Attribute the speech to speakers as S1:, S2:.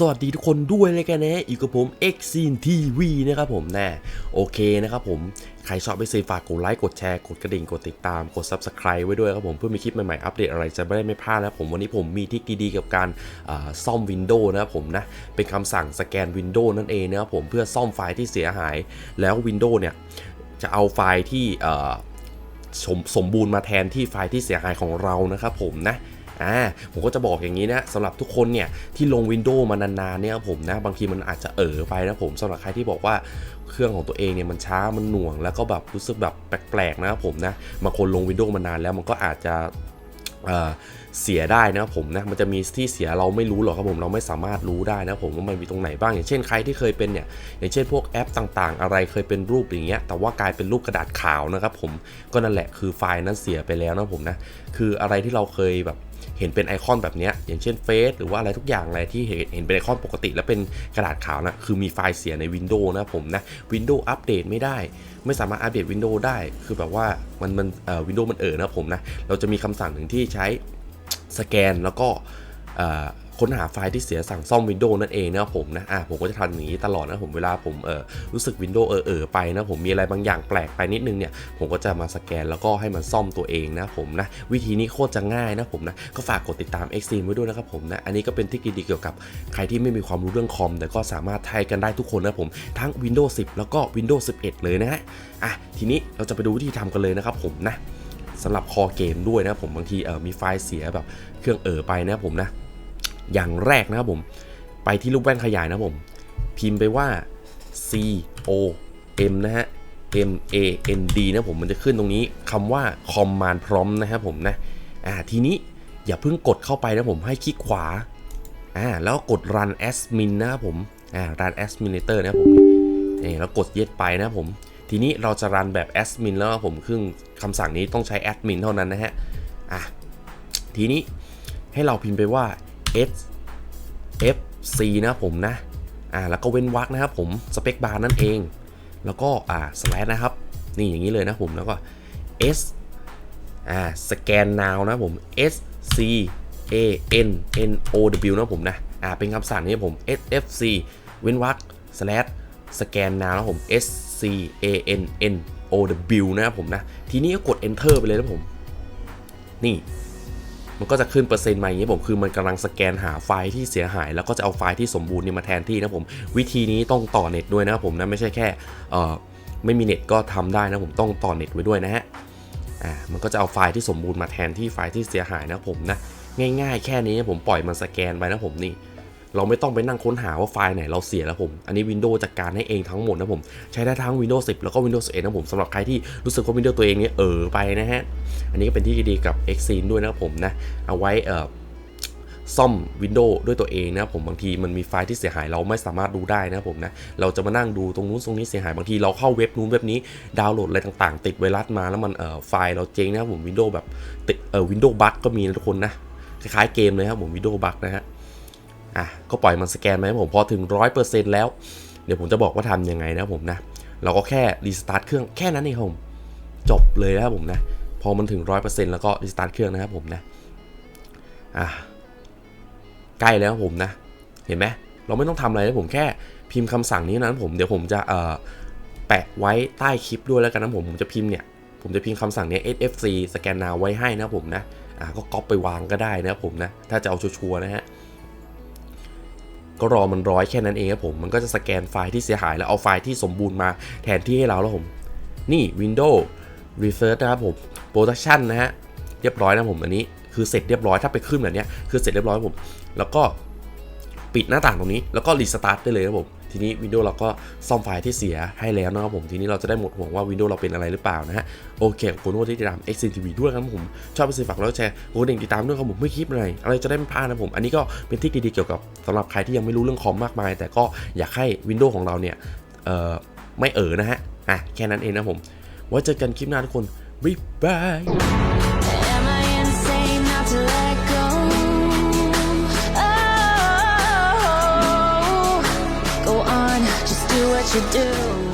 S1: สวัสดีทุกคนด้วยเลยกันนะอยู่กับผม x c n TV นะครับผมแน่โอเคนะครับผม ใครชอบไปซีฝากกดไลค์กดแชร์กดกระดิ่งกดติดตามกด Subscribe ไว้ด้วยครับผมเพื่อมีคลิปใหม่ๆ อัปเดตอะไรจะไม่ได้ไม่พลาดนะผมวันนี้ผมมีทิคดีๆกับการซ่อม Windows นะครับผมนะ เป็นคำสั่งสแกน Windows นั่นเองนะครับผมเพื่อซ่อมไฟล์ที่เสียหาย แล้ว Windows เนี่ยจะเอาไฟล์ที่สมสมบูรณ์มาแทนที่ไฟล์ที่เสียหายของเรานะครับผมนะ อ่าผมก็จะบอกอย่างนี้นะสำหรับทุกคนเนี่ยที่ลง Windows มานานๆเนี่ยผมนะบางทีมันอาจจะเออไปนะผมสำหรับใครที่บอกว่าเครื่องของตัวเองเนี่ยมันช้ามันหน่วง แล้วก็แบบรู้สึกแบบแปลกๆนะครับผมนะบางคนลง Windows มานานแล้วมันก็อาจจะเอ่อเสียได้นะครับผมนะมันจะมีที่เสียเราไม่รู้หรอกครับผมเราไม่สามารถรู้ได้นะผมว่ามันมีตรงไหนบ้าง อย่างเช่นใครที่เคยเป็นเนี่ยอย่างเช่นพวกแอปต่างๆ อะไรเคยเป็นรูปอย่างเงี้ยแต่ว่ากลายเป็นรูปกระดาษขาวนะครับผมก็นั่นแหละคือไฟล์นั้นเสียไปแล้วนะผมนะคืออะไรที่เราเคยแบบ เห็นเป็นไอคอนแบบนี้อย่างเช่นเฟซหรือว่าอะไรทุกอย่างอะไรที่เห็นเห็นเป็นไอคอนปกติแล้วเป็นกระดาษขาวนะคือมีไฟล์เสียใน Windows นะผมนะ Windows อัปเดตไม่ได้ ไม่สามารถอัปเดต Windows ได้ คือแบบว่ามันมันเอ่อวินโดว์มันเออนะผมนะ เราจะมีคำสั่งหนึ่งที่ใช้สแกนแล้วก็เอ่อ ค้นหาไฟล์ที่เสียสั่งซ่อม Windows นั่นเองนะครับผมนะอะผมก็จะทำอย่างนี้ตลอดนะผมเวลาผมเออรู้สึก Windows เออเออไปนะผมมีอะไรบางอย่างแปลกไปนิดนึงเนี่ยผมก็จะมาสแกนแล้วก็ให้มันซ่อมตัวเองนะผมนะวิธีนี้โคตรจะง่ายนะผมนะก็ฝากกดติดตาม x c ไว้ด้วยนะครับผมนะอันนี้ก็เป็นเทคนิคดีเกี่ยวกับใครที่ไม่มีความรู้เรื่องคอม แต่ก็สามารถใช้กันได้ทุกคนนะผมทั้ง Windows 10 แล้วก็ Windows 11 เลยนะฮะอะทีนี้เราจะไปดูวิธีทำกันเลยนะครับผมนะสำหรับคอเกมด้วยนะผมบางทีเออมีไฟล์เสียแบบเครื่องเออไปนะผมนะ อย่างแรกนะครับผม ไปที่รูปแว่นขยายนะผม พิมพ์ไปว่า C O M นะฮะ M A N D นะผมมันจะขึ้นตรงนี้คำว่า command prompt นะครับผมนะอ่าทีนี้อย่าเพิ่งกดเข้าไปนะผมให้คลิกขวาอ่าแล้วกด run admin นะครับผมอ่า run administrator นะครับผมนี่แล้วกด yes ไปนะครับผม ทีนี้เราจะรันแบบแอดมินแล้วครับผมซึ่งคำสั่งนี้ต้องใช้แอดมินเท่านั้นนะฮะอะทีนี้ให้เราพิมพ์ไปว่า s f c นะผมนะ อ่า แล้วก็เว้นวรรคนะครับผมสเปคบาร์นั่นเอง แล้วก็อ่า slash นะครับ นี่อย่างนี้เลยนะผม แล้วก็ s อ่าสแกน now นะผม s c a n n o w นะผมนะ อ่า เป็นคำสั่งนี้ผม s f c เว้นวรรค slash สแกน now นะผม s c a n n o w นะครับผมนะ ทีนี้ก็กด enter ไปเลยนะผม นี่ มันก็จะขึ้นเปอร์เซ็นต์มาอย่างนี้ผมคือมันกำลังสแกนหาไฟล์ที่เสียหาย แล้วก็จะเอาไฟล์ที่สมบูรณ์นี่มาแทนที่นะผม วิธีนี้ต้องต่อเน็ตด้วยนะครับผมนะไม่ใช่แค่เออไม่มีเน็ตก็ทำได้นะผมต้องต่อเน็ตไว้ด้วยนะฮะอ่ามันก็จะเอาไฟล์ที่สมบูรณ์มาแทนที่ไฟล์ที่เสียหายนะผมนะง่าย ๆ แค่นี้ผมปล่อยมันสแกนไปนะผมนี่ เราไม่ต้องไปนั่งค้นหาว่าไฟล์ไหนเราเสียแล้วผม อันนี้ Windows จัดการให้เองทั้งหมดนะผม ใช้ได้ทั้ง Windows 10 แล้วก็ Windows 11นะผมสำหรับใครที่รู้สึกว่า Windows ตัวเองเนี่ยเออไปนะฮะ อันนี้ก็เป็นที่ดีกับ Exynos ด้วยนะผมนะ เอาไว้เอ่อซ่อม Windows ด้วยตัวเองนะผมบางทีมันมีไฟล์ที่เสียหายเราไม่สามารถดูได้นะผมนะเราจะมานั่งดูตรงนู้นตรงนี้เสียหายบางทีเราเข้าเว็บนู้นเว็บนี้ดาวน์โหลดอะไรต่างๆ ติดไวรัสมาแล้วมันเอ่อไฟล์เราเจ๊งนะผม Windows แบบติดเอ่อ Windows bug ก็มีนะทุกคนนะคล้ายๆเกมเลยครับผม Windows bug นะฮะ อะก็ปล่อยมันสแกนไหมผมพอถึง 100%แล้ว เดี๋ยวผมจะบอกว่าทำยังไงนะผมนะ เราก็แค่รีสตาร์ทเครื่องแค่นั้นเองผมจบเลยนะครับผมนะ พอมันถึง 100%แล้วก็รีสตาร์ทเครื่องนะครับผมนะอะใกล้แล้วผมนะ เห็นไหมเราไม่ต้องทำอะไรนะผมแค่พิมพ์คำสั่งนี้นะผมเดี๋ยวผมจะเอ่อแปะไว้ใต้คลิปด้วยแล้วกันนะผมผมจะพิมพ์เนี่ยผมจะพิมพ์คำสั่งเนี้ย sfc สแกนนาไว้ให้นะผมนะอะก็ก๊อปไปวางก็ได้นะผมนะ ถ้าจะเอาชัวร์นะฮะ ก็รอมันร้อยแค่นั้นเองครับผม มันก็จะสแกนไฟล์ที่เสียหายแล้วเอาไฟล์ที่สมบูรณ์มาแทนที่ให้เราแล้วผม นี่ Windows Research นะครับผม Production นะฮะ เรียบร้อยนะผมอันนี้คือเสร็จเรียบร้อยถ้าไปขึ้นแบบนี้คือเสร็จเรียบร้อยผม แล้วก็ปิดหน้าต่างตรงนี้แล้วก็รีสตาร์ทได้เลยครับผม ทีนี้ Windows เราก็ซ่อมไฟล์ที่เสียให้แล้วนะครับผม ทีนี้เราจะได้หมดห่วงว่า Windows เราเป็นอะไรหรือเปล่านะฮะ โอเคขอบคุณที่ติดตาม x n TV ด้วยครับผม ชอบไปซื้อฝากแล้วแชร์โอ้เด็กติดตามด้วยครับผมไม่คลิปอะไรอะไรจะได้ไม่พลาดนะผม อันนี้ก็เป็นที่ดีๆเกี่ยวกับสำหรับใครที่ยังไม่รู้เรื่องคอมมากมาย แต่ก็อยากให้ Windows ของเราเนี่ยเอ่อไม่เอ๋อนะฮะอะแค่นั้นเองนะผมไว้เจอกันคลิปหน้าทุกคนบ๊ายบาย
S2: you do.